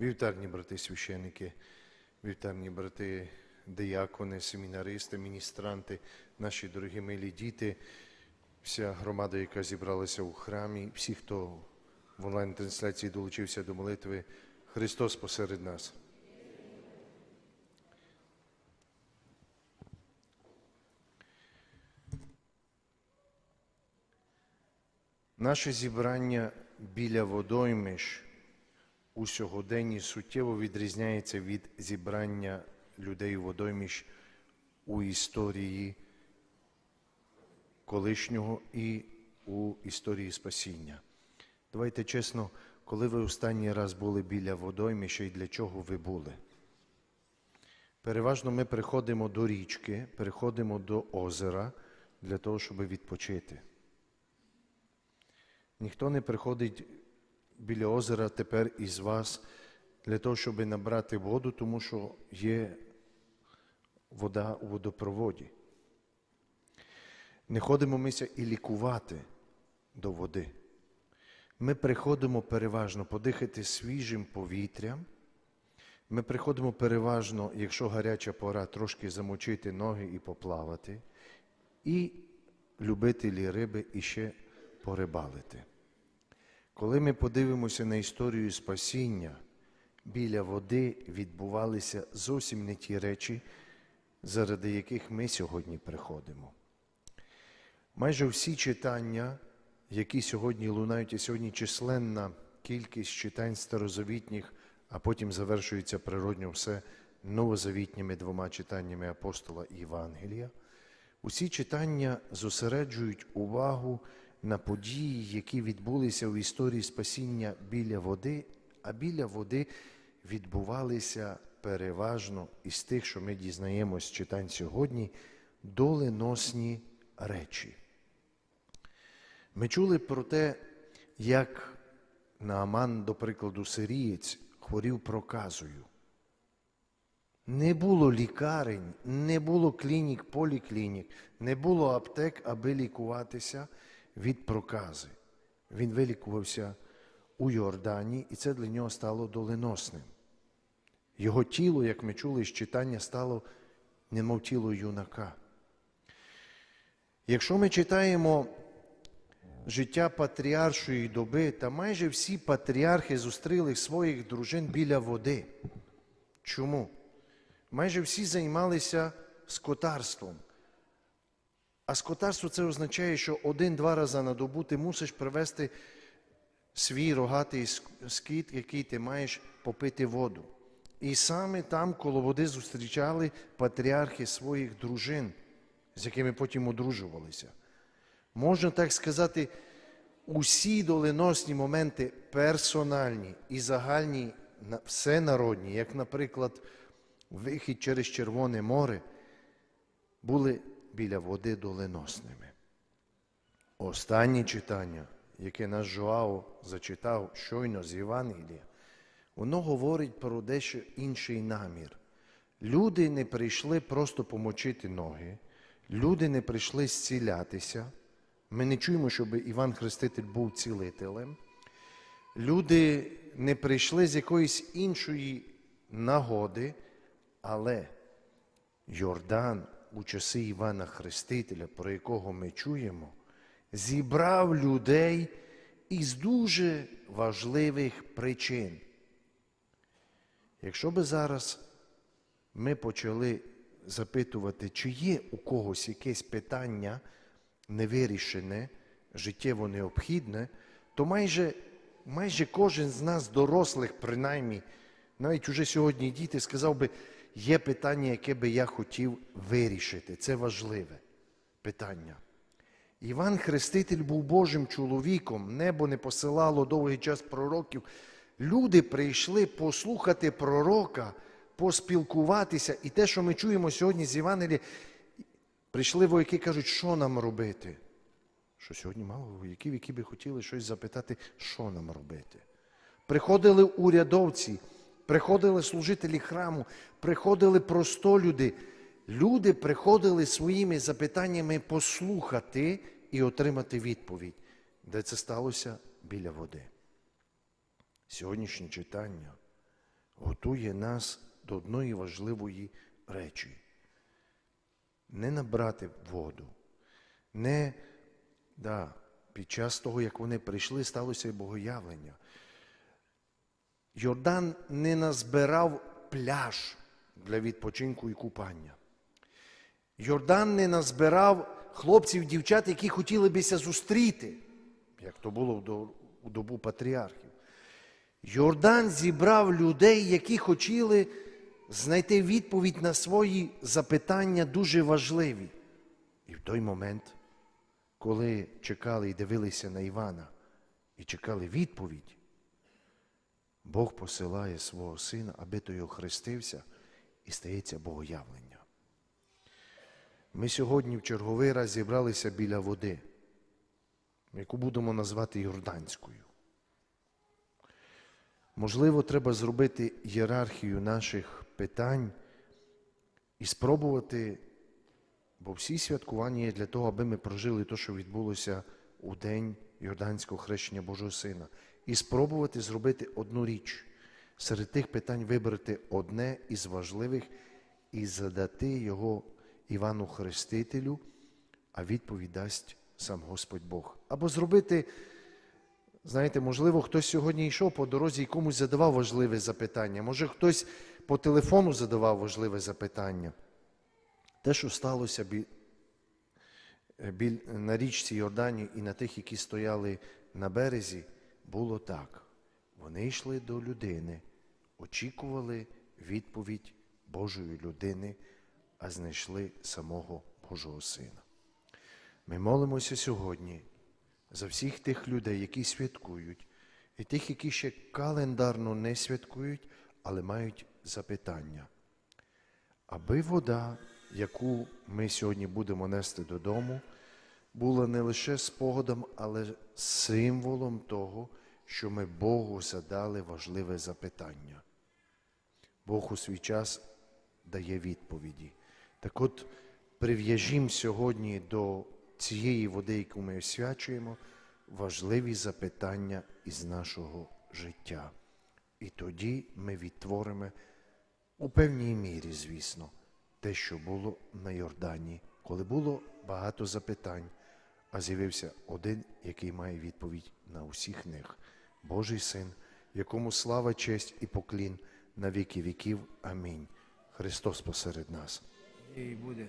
Вівтарні брати священники, вівтарні брати диякони, семінаристи, міністранти, наші дорогі милі діти, вся громада, яка зібралася у храмі, всі, хто в онлайн-трансляції долучився до молитви, Христос посеред нас. Наше зібрання біля водоймиш у сьогоденні суттєво відрізняється від зібрання людей у водойміш у історії колишнього і у історії спасіння. Давайте чесно, коли ви останній раз були біля водойміша і для чого ви були? Переважно ми приходимо до річки, приходимо до озера для того, щоб відпочити. Ніхто не приходить біля озера тепер із вас для того, щоб набрати воду, тому що є вода у водопроводі. Не ходимо мися і лікувати до води. Ми приходимо переважно подихати свіжим повітрям. Ми приходимо переважно, якщо гаряча пора, трошки замочити ноги і поплавати, і любителі риби іще порибалити. Коли ми подивимося на історію спасіння, біля води відбувалися зовсім не ті речі, заради яких ми сьогодні приходимо. Майже всі читання, які сьогодні лунають, і сьогодні численна кількість читань старозавітніх, а потім завершується природньо все новозавітніми двома читаннями апостола і Євангелія, усі читання зосереджують увагу на події, які відбулися в історії спасіння біля води, а біля води відбувалися переважно із тих, що ми дізнаємось читань сьогодні, доленосні речі. Ми чули про те, як Нааман, до прикладу, сирієць хворів проказою. Не було лікарень, не було клінік, поліклінік, не було аптек, аби лікуватися від прокази. Він вилікувався у Йордані, і це для нього стало доленосним. Його тіло, як ми чули з читання, стало немов тіло юнака. Якщо ми читаємо життя патріаршої доби, та майже всі патріархи зустріли своїх дружин біля води. Чому? Майже всі займалися скотарством. А скотарство це означає, що один-два рази на добу ти мусиш привезти свій рогатий скіт, який ти маєш попити воду. І саме там, коло води, зустрічали патріархи своїх дружин, з якими потім одружувалися. Можна так сказати, усі доленосні моменти персональні і загальні, всенародні, як, наприклад, вихід через Червоне море, були біля води доленосними. Останнє читання, яке наш Жоао зачитав щойно з Євангелія, воно говорить про дещо інший намір. Люди не прийшли просто помочити ноги, люди не прийшли зцілятися. Ми не чуємо, щоб Іван Хреститель був цілителем. Люди не прийшли з якоїсь іншої нагоди, але Йордан у часи Івана Хрестителя, про якого ми чуємо, зібрав людей із дуже важливих причин. Якщо би зараз ми почали запитувати, чи є у когось якесь питання невирішене, життєво необхідне, то майже, майже кожен з нас, дорослих, принаймні, навіть уже сьогодні діти, сказав би, є питання, яке би я хотів вирішити. Це важливе питання. Іван Хреститель був Божим чоловіком, небо не посилало довгий час пророків. Люди прийшли послухати пророка, поспілкуватися. І те, що ми чуємо сьогодні з Євангелія, прийшли вояки кажуть, що нам робити. Що сьогодні мало вояків, які би хотіли щось запитати, що нам робити. Приходили урядовці, приходили служителі храму, приходили простолюди. Люди приходили своїми запитаннями послухати і отримати відповідь, де це сталося біля води. Сьогоднішнє читання готує нас до одної важливої речі. Не набрати воду, не да, під час того, як вони прийшли, сталося і богоявлення. Йордан не назбирав пляж для відпочинку і купання. Йордан не назбирав хлопців, дівчат, які хотіли бися зустріти, як то було у добу патріархів. Йордан зібрав людей, які хотіли знайти відповідь на свої запитання дуже важливі. І в той момент, коли чекали і дивилися на Івана і чекали відповідь, Бог посилає свого сина, аби той охрестився і стається богоявлення. Ми сьогодні в черговий раз зібралися біля води, яку будемо назвати Йорданською. Можливо, треба зробити ієрархію наших питань і спробувати, бо всі святкування є для того, аби ми прожили те, що відбулося у день Йорданського хрещення Божого Сина, і спробувати зробити одну річ. Серед тих питань вибрати одне із важливих і задати його Івану Хрестителю, а відповідь дасть сам Господь Бог. Або зробити Знаєте, можливо, хтось сьогодні йшов по дорозі і комусь задавав важливе запитання. Може, хтось по телефону задавав важливе запитання. Те, що сталося. На річці Йордані і на тих, які стояли на березі, було так. Вони йшли до людини, очікували відповідь Божої людини, а знайшли самого Божого Сина. Ми молимося сьогодні за всіх тих людей, які святкують, і тих, які ще календарно не святкують, але мають запитання. Аби вода, яку ми сьогодні будемо нести додому, була не лише спогадом, але символом того, що ми Богу задали важливе запитання. Бог у свій час дає відповіді. Так от прив'яжімо сьогодні до цієї води, яку ми освячуємо, важливі запитання із нашого життя. І тоді ми відтворимо у певній мірі, звісно, те, що було на Йордані, коли було багато запитань, а з'явився один, який має відповідь на усіх них. Божий син, якому слава, честь і поклін на віки віків. Амінь. Христос посеред нас. І буде.